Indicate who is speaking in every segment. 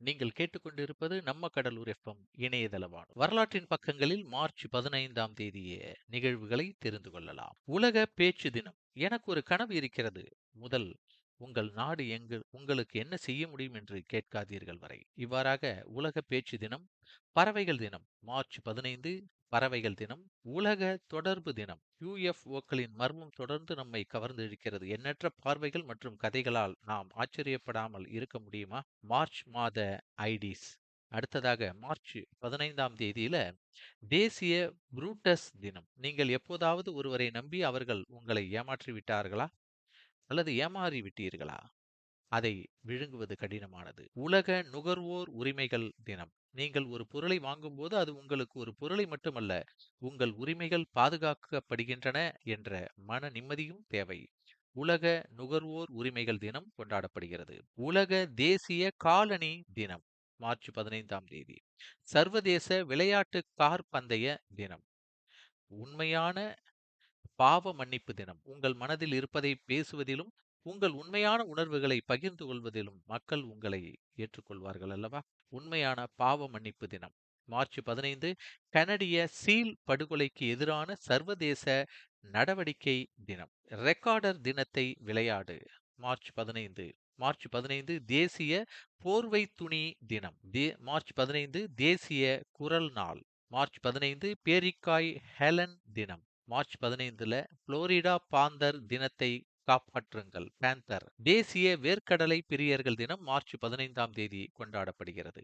Speaker 1: நீங்கள் கேட்டுக்கொண்டிருப்பது நம்ம கடலூர் எஃப்எம் இணையதள வானொலி வரலாற்றின் பக்கங்களில் மார்ச் பதினைந்தாம் தேதிய நிகழ்வுகளை தெரிந்து கொள்ளலாம். உலக பேச்சு தினம். எனக்கு ஒரு கனவு இருக்கிறது. முதல் உங்கள் நாடு எங்கு உங்களுக்கு என்ன செய்ய முடியும் என்று கேட்காதீர்கள் வரை. இவ்வாறாக உலக பேச்சு தினம் பறவைகள் தினம் மார்ச் பதினைந்து பறவைகள் தினம் உலக தொடர்பு தினம். யூஎஃப்ஓக்களின் மர்மம் தொடர்ந்து நம்மை கவர்ந்திருக்கிறது. எண்ணற்ற பார்வைகள் மற்றும் கதைகளால் நாம் ஆச்சரியப்படாமல் இருக்க முடியுமா? மார்ச் மாத ஐடிஸ். அடுத்ததாக மார்ச் பதினைந்தாம் தேதியில தேசிய புரூட்டஸ் தினம். நீங்கள் எப்போதாவது ஒருவரை நம்பி அவர்கள் உங்களை ஏமாற்றி விட்டார்களா அல்லது ஏமாறி விட்டீர்களா அதை விழுங்குவது கடினமானது. உலக நுகர்வோர் உரிமைகள் தினம். நீங்கள் ஒரு பொருளை வாங்கும்போது அது உங்களுக்கு ஒரு பொருளை மட்டுமல்ல உங்கள் உரிமைகள் பாதுகாக்கப்படுகின்றன என்ற மன நிம்மதியும் தேவை. உலக நுகர்வோர் உரிமைகள் தினம் கொண்டாடப்படுகிறது. உலக தேசிய காலனி தினம் மார்ச் பதினைந்தாம் தேதி. சர்வதேச விளையாட்டு கார் பந்தய தினம். உண்மையான பாவ மன்னிப்பு தினம். உங்கள் மனதில் இருப்பதை பேசுவதிலும் உங்கள் உண்மையான உணர்வுகளை பகிர்ந்து கொள்வதிலும் மக்கள் உங்களை ஏற்றுக்கொள்வார்கள் அல்லவா? உண்மையான பாவ மன்னிப்பு தினம். மார்ச் பதினைந்து கனடிய சீல் படுகொலைக்கு எதிரான சர்வதேச நடவடிக்கை தினம். ரெக்கார்டர் தினத்தை விளையாடு. மார்ச் பதினைந்து மார்ச் பதினைந்து தேசிய போர்வை துணி தினம். மார்ச் பதினைந்து தேசிய குரல் நாள். மார்ச் பதினைந்து பேரிக்காய் ஹெலன் தினம். மார்ச் பதினைந்துல புளோரிடா பாந்தர் தினத்தை காப்பாற்றுங்கள். பேந்தர் தேசிய வேர்க்கடலை பிரியர்கள் தினம் மார்ச் பதினைந்தாம் தேதி கொண்டாடப்படுகிறது.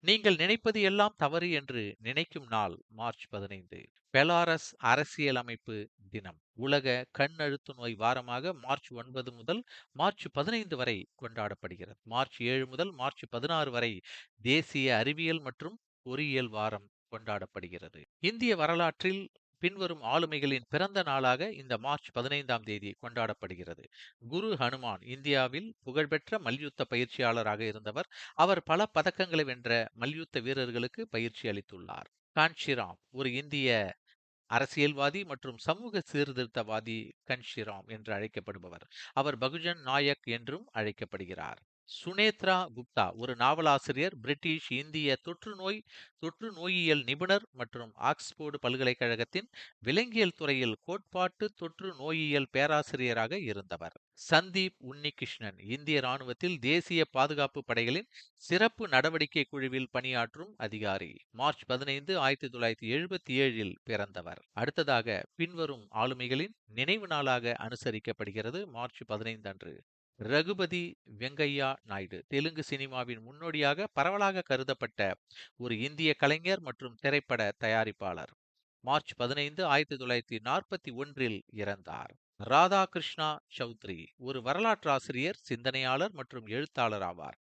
Speaker 1: நீங்கள் நினைப்பது எல்லாம் தவறு என்று நினைக்கும் நாள் மார்ச் பதினைந்து. பெலாரஸ் அரசியலமைப்பு தினம். உலக கண்ணழுத்து நோய் வாரமாக மார்ச் ஒன்பது முதல் மார்ச் பதினைந்து வரை கொண்டாடப்படுகிறது. மார்ச் ஏழு முதல் மார்ச் பதினாறு வரை தேசிய அறிவியல் மற்றும் பொறியியல் வாரம் கொண்டாடப்படுகிறது. இந்திய வரலாற்றில் பின்வரும் ஆளுமைகளின் பிறந்த நாளாக இந்த மார்ச் பதினைந்தாம் தேதி கொண்டாடப்படுகிறது. குரு ஹனுமான் இந்தியாவில் புகழ்பெற்ற மல்யுத்த பயிற்சியாளராக இருந்தவர். அவர் பல பதக்கங்களை வென்ற மல்யுத்த வீரர்களுக்கு பயிற்சி அளித்துள்ளார். கான்ஷிராம் ஒரு இந்திய அரசியல்வாதி மற்றும் சமூக சீர்திருத்தவாதி கன்ஷிராம் என்று அழைக்கப்படுபவர். அவர் பகுஜன் நாயக் என்றும் அழைக்கப்படுகிறார். சுனேத்ரா குப்தா ஒரு நாவலாசிரியர் பிரிட்டிஷ் இந்திய தொற்றுநோய் தொற்று நோயியல் நிபுணர் மற்றும் ஆக்ஸ்போர்டு பல்கலைக்கழகத்தின் விலங்கியல் துறையில் கோட்பாட்டு தொற்று நோயியல் பேராசிரியராக இருந்தவர். சந்தீப் உன்னிகிருஷ்ணன் இந்திய ராணுவத்தில் தேசிய பாதுகாப்பு படைகளின் சிறப்பு நடவடிக்கை குழுவில் பணியாற்றும் அதிகாரி. மார்ச் பதினைந்து ஆயிரத்தி தொள்ளாயிரத்தி எழுபத்தி ஏழில் பிறந்தவர். அடுத்ததாக பின்வரும் ஆளுமைகளின் நினைவு நாளாக அனுசரிக்கப்படுகிறது மார்ச் பதினைந்து அன்று. ரகுபதி வெங்கையா நாயுடு. தெலுங்கு சினிமாவின் முன்னோடியாக பரவலாக கருதப்பட்ட ஒரு இந்திய கலைஞர் மற்றும் திரைப்பட தயாரிப்பாளர். மார்ச் பதினைந்து ஆயிரத்தி தொள்ளாயிரத்தி நாற்பத்தி ஒன்றில் இறந்தார். ராதாகிருஷ்ணா சௌத்ரி ஒரு வரலாற்றாசிரியர் சிந்தனையாளர் மற்றும் எழுத்தாளர் ஆவார்.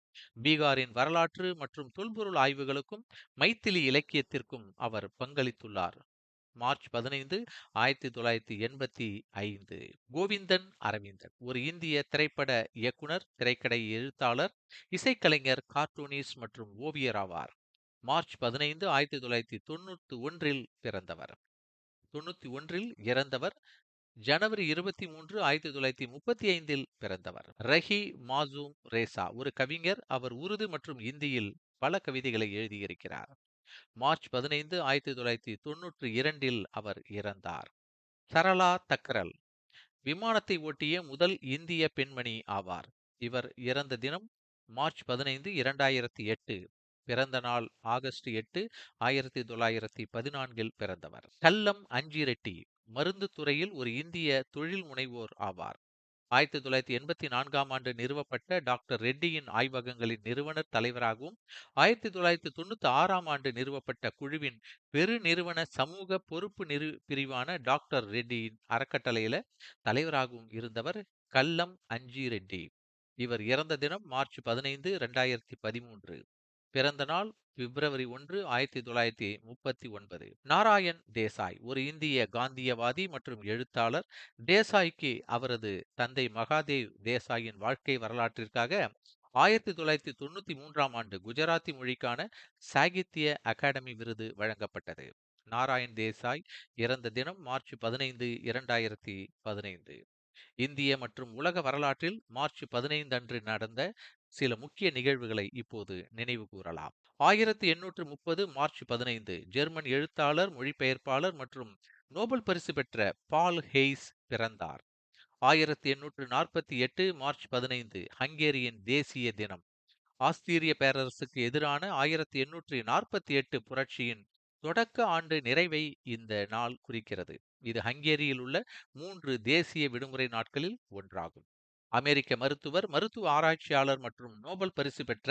Speaker 1: பீகாரின் வரலாற்று மற்றும் தொல்பொருள் ஆய்வுகளுக்கும் மைத்திலி இலக்கியத்திற்கும் அவர் பங்களித்துள்ளார். மார்ச் பதினைந்து ஆயிரத்தி தொள்ளாயிரத்தி எண்பத்தி ஐந்து. கோவிந்தன் அரவிந்தன் ஒரு இந்திய திரைப்பட இயக்குனர் திரைக்கடை எழுத்தாளர் இசைக்கலைஞர் கார்ட்டூனிஸ்ட் மற்றும் ஓவியர் ஆவார். மார்ச் பதினைந்து ஆயிரத்தி தொள்ளாயிரத்தி தொண்ணூத்தி ஒன்றில் பிறந்தவர். தொண்ணூத்தி ஒன்றில் இறந்தவர். ஜனவரி இருபத்தி மூன்று ஆயிரத்தி தொள்ளாயிரத்தி முப்பத்தி ஐந்தில் பிறந்தவர். ரஹி மாசூம் ரேசா ஒரு கவிஞர். அவர் உருது மற்றும் இந்தியில் பல கவிதைகளை எழுதியிருக்கிறார். மார்ச் பதினைந்து ஆயிரத்தி தொள்ளாயிரத்தி தொன்னூற்றி இரண்டில் அவர் இறந்தார். சரளா தக்கரல். விமானத்தை ஓட்டிய முதல் இந்திய பெண்மணி ஆவார். இவர் இறந்த தினம் மார்ச் பதினைந்து இரண்டாயிரத்தி எட்டு பிறந்த நாள் ஆகஸ்ட் எட்டு ஆயிரத்தி தொள்ளாயிரத்தி பதினான்கில் பிறந்தவர். கல்லம் அஞ்சிரெட்டி மருந்து துறையில் ஒரு இந்திய தொழில் முனைவோர் ஆவார். ஆயிரத்தி தொள்ளாயிரத்தி எண்பத்தி நான்காம் ஆண்டு நிறுவப்பட்ட டாக்டர் ரெட்டியின் ஆய்வகங்களின் நிறுவனர் தலைவராகவும் ஆயிரத்தி தொள்ளாயிரத்தி தொண்ணூத்தி ஆறாம் ஆண்டு நிறுவப்பட்ட குழுவின் பெரு நிறுவன சமூக பொறுப்பு நிறு பிரிவான டாக்டர் ரெட்டியின் அறக்கட்டளையில தலைவராகவும் இருந்தவர் கல்லம் அஞ்சி ரெட்டி இவர் இறந்த தினம் மார்ச் பதினைந்து இரண்டாயிரத்தி பதிமூன்று. பிறந்த நாள் பிப்ரவரி ஒன்று ஆயிரத்தி தொள்ளாயிரத்தி முப்பத்தி ஒன்பது. நாராயண் தேசாய் ஒரு இந்திய காந்தியவாதி மற்றும் எழுத்தாளர். தேசாய்க்கு அவரது தந்தை மகாதேவ் தேசாயின் வாழ்க்கை வரலாற்றிற்காக ஆயிரத்தி தொள்ளாயிரத்தி தொண்ணூத்தி மூன்றாம் ஆண்டு குஜராத்தி மொழிக்கான சாகித்ய அகாடமி விருது வழங்கப்பட்டது. நாராயண் தேசாய் இறந்த தினம் மார்ச் பதினைந்து இரண்டாயிரத்தி பதினைந்து. இந்திய மற்றும் உலக வரலாற்றில் மார்ச் பதினைந்து அன்று நடந்த சில முக்கிய நிகழ்வுகளை இப்போது நினைவு கூறலாம். ஆயிரத்தி எண்ணூற்று முப்பது மார்ச் பதினைந்து ஜெர்மன் எழுத்தாளர் மொழிபெயர்ப்பாளர் மற்றும் நோபல் பரிசு பெற்ற பால் ஹெய்ஸ் பிறந்தார். ஆயிரத்தி எண்ணூற்று நாற்பத்தி எட்டு மார்ச் பதினைந்து ஹங்கேரியின் தேசிய தினம். ஆஸ்திரிய பேரரசுக்கு எதிரான ஆயிரத்தி எண்ணூற்றி நாற்பத்தி எட்டு புரட்சியின் தொடக்க ஆண்டு நிறைவை இந்த நாள் குறிக்கிறது. இது ஹங்கேரியில் உள்ள மூன்று தேசிய விடுமுறை நாட்களில் ஒன்றாகும். அமெரிக்க மருத்துவர் மருத்துவ ஆராய்ச்சியாளர் மற்றும் நோபல் பரிசு பெற்ற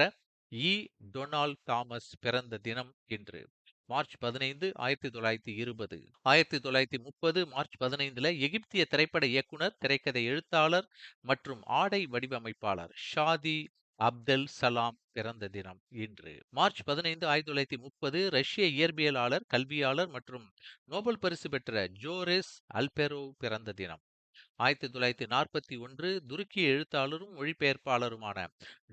Speaker 1: இ. டொனால்ட் தாமஸ் பிறந்த தினம் இன்று மார்ச் பதினைந்து ஆயிரத்தி தொள்ளாயிரத்தி இருபது. ஆயிரத்தி தொள்ளாயிரத்தி முப்பது மார்ச் பதினைந்துல எகிப்திய திரைப்பட இயக்குனர் திரைக்கதை எழுத்தாளர் மற்றும் ஆடை வடிவமைப்பாளர் ஷாதி அப்தல் சலாம் பிறந்த தினம் இன்று மார்ச் பதினைந்து ஆயிரத்தி தொள்ளாயிரத்தி முப்பது. ரஷ்ய இயற்பியலாளர் கல்வியாளர் மற்றும் நோபல் பரிசு பெற்ற ஜோரெஸ் அல்பெரோ பிறந்த தினம். ஆயிரத்தி தொள்ளாயிரத்தி நாற்பத்தி ஒன்று துருக்கிய எழுத்தாளரும் மொழிபெயர்ப்பாளருமான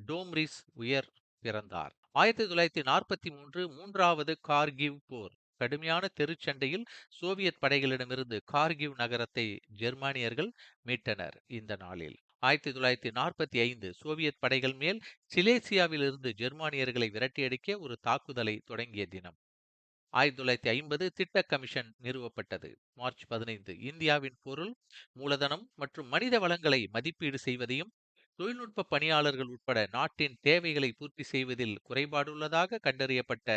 Speaker 1: டோம்ரிஸ் உயர் பிறந்தார். ஆயிரத்தி தொள்ளாயிரத்தி நாற்பத்தி மூன்று மூன்றாவது கார்கிவ் போர். கடுமையான தெருச்சண்டையில் சோவியத் படைகளிடமிருந்து கார்கிவ் நகரத்தை ஜெர்மானியர்கள் மீட்டனர் இந்த நாளில். ஆயிரத்தி தொள்ளாயிரத்தி நாற்பத்தி ஐந்து சோவியத் படைகள் மேல் சிலேசியாவிலிருந்து ஜெர்மானியர்களை விரட்டியடிக்க ஒரு தாக்குதலை தொடங்கிய தினம். ஆயிரத்தி தொள்ளாயிரத்தி ஐம்பது திட்ட கமிஷன் நிறுவப்பட்டது. மார்ச் பதினைந்து இந்தியாவின் பொருள் மூலதனம் மற்றும் மனித வளங்களை மதிப்பீடு செய்வதையும் தொழில்நுட்ப பணியாளர்கள் உட்பட நாட்டின் தேவைகளை பூர்த்தி செய்வதில் குறைபாடுள்ளதாக கண்டறியப்பட்ட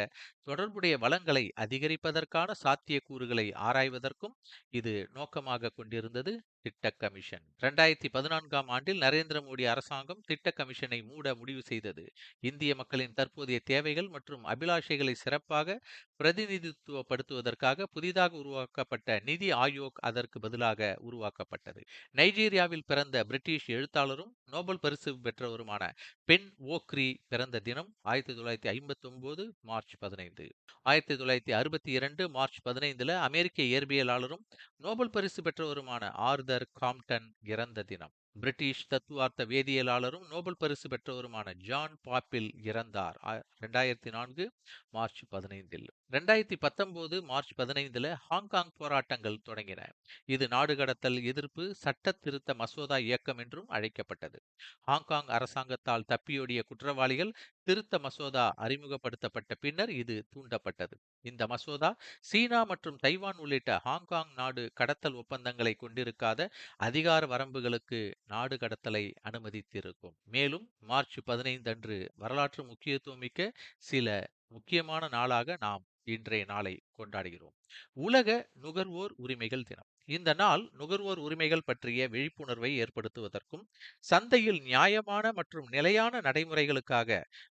Speaker 1: தொடர்புடைய வளங்களை அதிகரிப்பதற்கான சாத்தியக்கூறுகளை ஆராய்வதற்கும் இது நோக்கமாக கொண்டிருந்தது. திட்ட கமிஷன். இரண்டாயிரத்தி பதினான்காம் ஆண்டில் நரேந்திர மோடி அரசாங்கம் திட்ட கமிஷனை மூட முடிவு செய்தது. இந்திய மக்களின் தற்போதைய தேவைகள் மற்றும் அபிலாஷைகளை சிறப்பாக பிரதிநிதித்துவப்படுத்துவதற்காக புதிதாக உருவாக்கப்பட்ட நிதி ஆயோக் அதற்கு பதிலாக உருவாக்கப்பட்டது. நைஜீரியாவில் பிறந்த பிரிட்டிஷ் எழுத்தாளரும் நோபல் பரிசு பெற்றவருமான பென் ஓக்ரி பிறந்த தினம் ஆயிரத்தி தொள்ளாயிரத்தி ஐம்பத்தி ஒன்பது மார்ச் பதினைந்து. ஆயிரத்தி தொள்ளாயிரத்தி அறுபத்தி இரண்டு மார்ச் பதினைந்துல அமெரிக்க இயற்பியலாளரும் நோபல் பரிசு பெற்றவருமான ஆர்தர் காம்டன் இறந்த தினம். பிரிட்டிஷ் தத்துவார்த்த வேதியியலாளரும் நோபல் பரிசு பெற்றவருமான ஜான் பாப்பில் இறந்தார். ரெண்டாயிரத்தி நான்கு மார்ச் பதினைந்தில். ரெண்டாயிரத்தி பத்தொன்பது மார்ச் பதினைந்துல ஹாங்காங் போராட்டங்கள் தொடங்கின. இது நாடு கடத்தல் எதிர்ப்பு சட்ட திருத்த மசோதா இயக்கம் என்றும் அழைக்கப்பட்டது. ஹாங்காங் அரசாங்கத்தால் தப்பியோடிய குற்றவாளிகள் திருத்த மசோதா அறிமுகப்படுத்தப்பட்ட பின்னர் இது தூண்டப்பட்டது. இந்த மசோதா சீனா மற்றும் தைவான் உள்ளிட்ட ஹாங்காங் நாடு கடத்தல் ஒப்பந்தங்களை கொண்டிருக்காத அதிகார வரம்புகளுக்கு நாடு கடத்தலை அனுமதித்திருக்கும். மேலும் மார்ச் பதினைந்து அன்று வரலாற்று முக்கியத்துவமிக்க சில முக்கியமான நாளாக நாம் இன்றைய நாளை கொண்டாடுகிறோம். உலக நுகர்வோர் உரிமைகள் தினம். இந்த நாள் நுகர்வோர் உரிமைகள் பற்றிய விழிப்புணர்வை ஏற்படுத்துவதற்கும் சந்தையில் நியாயமான மற்றும் நிலையான நடைமுறைகளுக்காக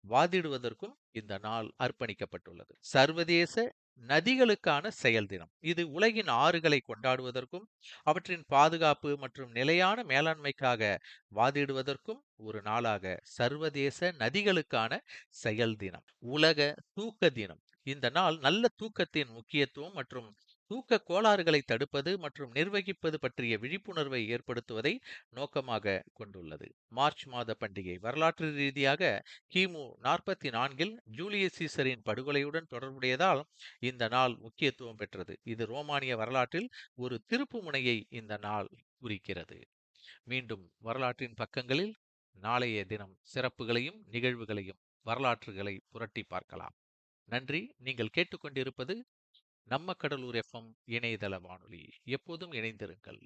Speaker 1: வாதிடுவதற்கும் இந்த நாள் அர்ப்பணிக்கப்பட்டுள்ளது. சர்வதேச நதிகளுக்கான செயல் தினம். இது உலகின் ஆறுகளை கொண்டாடுவதற்கும் அவற்றின் பாதுகாப்பு மற்றும் நிலையான மேலாண்மைக்காக வாதிடுவதற்கும் ஒரு நாளாக சர்வதேச நதிகளுக்கான செயல் தினம். உலக தூக்க தினம். இந்த நாள் நல்ல தூக்கத்தின் முக்கியத்துவம் மற்றும் தூக்க கோளாறுகளை தடுப்பது மற்றும் நிர்வகிப்பது பற்றிய விழிப்புணர்வை ஏற்படுத்துவதை நோக்கமாக கொண்டுள்ளது. மார்ச் மாத பண்டிகை வரலாற்று ரீதியாக கிமு நாற்பத்தி நான்கில் ஜூலியஸ் சீசரின் படுகொலையுடன் தொடர்புடையதால் இந்த நாள் முக்கியத்துவம் பெற்றது. இது ரோமானிய வரலாற்றில் ஒரு திருப்பு முனையை இந்த நாள் குறிக்கிறது. மீண்டும் வரலாற்றின் பக்கங்களில் நாளைய தினம் சிறப்புகளையும் நிகழ்வுகளையும் வரலாற்றுகளை புரட்டி பார்க்கலாம். நன்றி. நீங்கள் கேட்டுக்கொண்டிருப்பது நம்ம கடலூர் எஃப்எம் இணையதள வானொலி எப்போதும் இணைந்திருங்கள்.